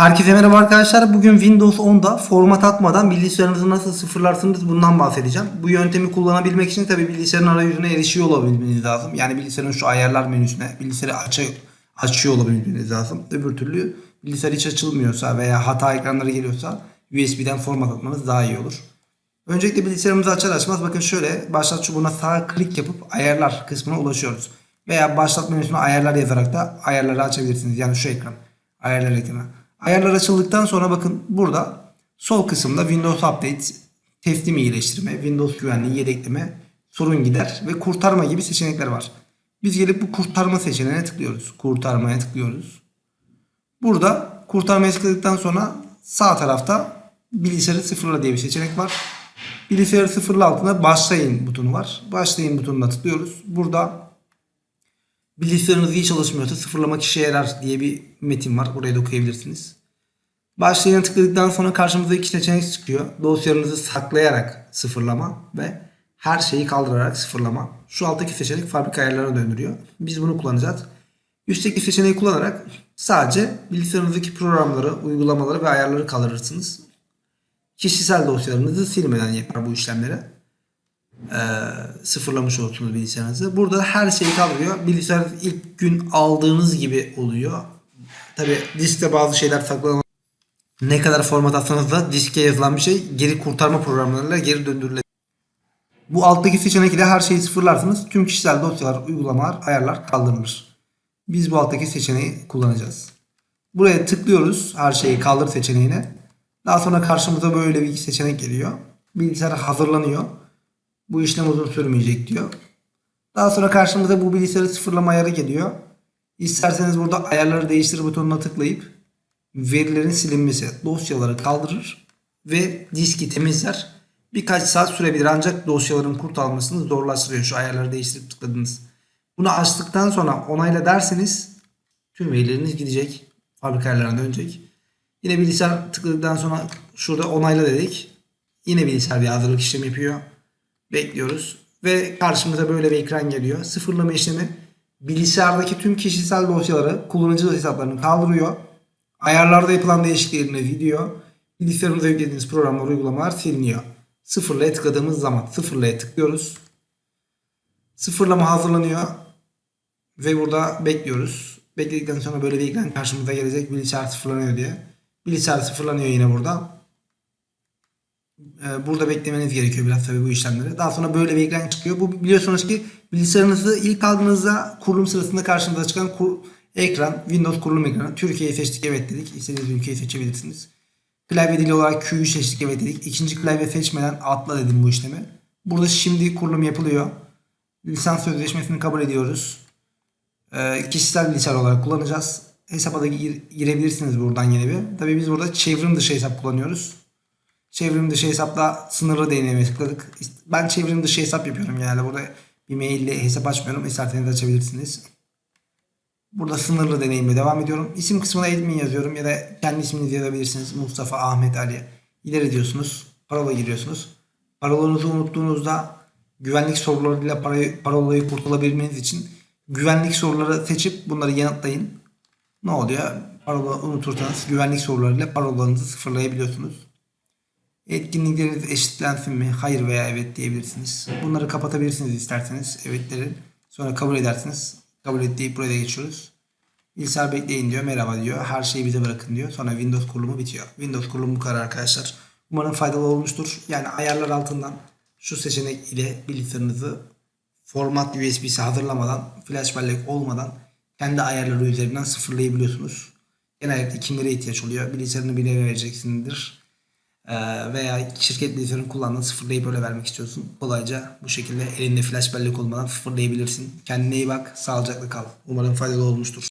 Herkese merhaba arkadaşlar. Bugün Windows 10'da format atmadan bilgisayarınızı nasıl sıfırlarsınız bundan bahsedeceğim. Bu yöntemi kullanabilmek için tabi bilgisayarın arayüzüne erişiyor olabilmeniz lazım. Yani bilgisayarın şu ayarlar menüsüne bilgisayarı aç açıyor olabilmeniz lazım. Öbür türlü bilgisayar hiç açılmıyorsa veya hata ekranları geliyorsa USB'den format atmanız daha iyi olur. Öncelikle bilgisayarımızı açar açmaz bakın şöyle başlat çubuğuna sağ klik yapıp ayarlar kısmına ulaşıyoruz. Veya başlat menüsüne ayarlar yazarak da ayarları açabilirsiniz. Yani şu ekran ayarlar ekranı. Ayarlar açıldıktan sonra bakın burada sol kısımda Windows Update, teslim iyileştirme, Windows güvenliği, yedekleme, sorun gider ve kurtarma gibi seçenekler var. Biz gelip bu kurtarma seçeneğine tıklıyoruz. Kurtarmaya tıklıyoruz. Burada kurtarmaya tıkladıktan sonra sağ tarafta bilgisayarı sıfırla diye bir seçenek var. Bilgisayarı sıfırla altında başlayın butonu var. Başlayın butonuna tıklıyoruz. Burada bilgisayarınız iyi çalışmıyorsa sıfırlamak işe yarar diye bir metin var. Buraya da okuyabilirsiniz. Başlayına tıkladıktan sonra karşımıza iki seçenek çıkıyor. Dosyalarınızı saklayarak sıfırlama ve her şeyi kaldırarak sıfırlama. Şu alttaki seçenek fabrika ayarlarına döndürüyor. Biz bunu kullanacağız. Üstteki seçeneği kullanarak sadece bilgisayarınızdaki programları, uygulamaları ve ayarları kaldırırsınız. Kişisel dosyalarınızı silmeden yapar bu işlemleri. Ee, sıfırlamış olursunuz bilgisayarınızı. Burada her şeyi kaldırıyor. Bilgisayar ilk gün aldığınız gibi oluyor. Tabi diskte bazı şeyler saklanıyor. Ne kadar format atsanız da diske yazılan bir şey geri kurtarma programlarıyla geri döndürülebilir. Bu alttaki seçenek ile her şeyi sıfırlarsınız. Tüm kişisel dosyalar, uygulamalar, ayarlar kaldırılır. Biz bu alttaki seçeneği kullanacağız. Buraya tıklıyoruz her şeyi kaldır seçeneğine. Daha sonra karşımıza böyle bir seçenek geliyor. Bilgisayar hazırlanıyor. Bu işlem uzun sürmeyecek diyor. Daha sonra karşımıza bu bilgisayarı sıfırlama ayarı geliyor. İsterseniz burada ayarları değiştir butonuna tıklayıp verilerin silinmesi dosyaları kaldırır ve diski temizler. Birkaç saat sürebilir ancak dosyaların kurtarılmasını zorlaştırıyor şu ayarları değiştirip tıkladınız. Bunu açtıktan sonra onayla derseniz tüm verileriniz gidecek. Fabrika ayarlarına dönecek. Yine bilgisayar tıkladıktan sonra şurada onayla dedik. Yine bilgisayar bir hazırlık işlemi yapıyor. Bekliyoruz. Ve karşımıza böyle bir ekran geliyor. Sıfırlama işlemi bilgisayardaki tüm kişisel dosyaları kullanıcı hesaplarını kaldırıyor. Ayarlarda yapılan değişikliklerini video, bilgisayarımıza yüklediğiniz programlar, uygulamalar siliniyor. Sıfırlaya tıkladığımız zaman sıfırlaya tıklıyoruz. Sıfırlama hazırlanıyor ve burada bekliyoruz. Bekledikten sonra böyle bir ekran karşımıza gelecek bilgisayar sıfırlanıyor diye. Bilgisayar sıfırlanıyor yine burada. Ee, Burada beklemeniz gerekiyor biraz tabii bu işlemleri. Daha sonra böyle bir ekran çıkıyor. Bu biliyorsunuz ki bilgisayarınızı ilk aldığınızda kurulum sırasında karşınıza çıkan kur- ekran Windows kurulum ekranı. Türkiye'yi seçtik evet dedik. İstediğiniz ülkeyi seçebilirsiniz. Klavye dili olarak Q'yu seçtik evet dedik. İkinci klavye seçmeden atla dedim bu işlemi. Burada şimdi kurulum yapılıyor. Lisans sözleşmesini kabul ediyoruz. Ee, kişisel bilgisayar olarak kullanacağız. Hesaba da gir- girebilirsiniz buradan yine bir. Tabii biz burada çevrim dışı hesap kullanıyoruz. Çevrim dışı hesapla sınırlı deneyime tıkladık. Ben çevrim dışı hesap yapıyorum genelde. Burada bir maille hesap açmıyorum. İsterseniz açabilirsiniz. Burada sınırlı deneyimle devam ediyorum. İsim kısmına admin yazıyorum ya da kendi isminizi yazabilirsiniz. Mustafa, Ahmet, Ali. İleri diyorsunuz. Parola giriyorsunuz. Parolanızı unuttuğunuzda güvenlik sorularıyla parayı, parolayı kurtulabilmeniz için güvenlik soruları seçip bunları yanıtlayın. Ne oluyor? Parola unutursanız güvenlik sorularıyla parolanızı sıfırlayabiliyorsunuz. Etkinlikleriniz eşitlensin mi? Hayır veya evet diyebilirsiniz. Bunları kapatabilirsiniz isterseniz. Evetleri. Sonra kabul edersiniz. Kabul et deyip buraya geçiyoruz. Bilgisayar bekleyin diyor. Merhaba diyor. Her şeyi bize bırakın diyor. Sonra Windows kurulumu bitiyor. Windows kurulumu bu kadar arkadaşlar. Umarım faydalı olmuştur. Yani ayarlar altından şu seçenek ile bilgisayarınızı format USB'si hazırlamadan, flash bellek olmadan kendi ayarları üzerinden sıfırlayabiliyorsunuz. Genellikle kimlere ihtiyaç oluyor? Bilgisayarını birine vereceksindir. Ee, veya şirket bilgisayarını kullandığın sıfırlayıp öyle vermek istiyorsun. Kolayca bu şekilde elinde flash bellek olmadan sıfırlayabilirsin. Kendine iyi bak, sağlıcakla kal. Umarım faydalı olmuştur.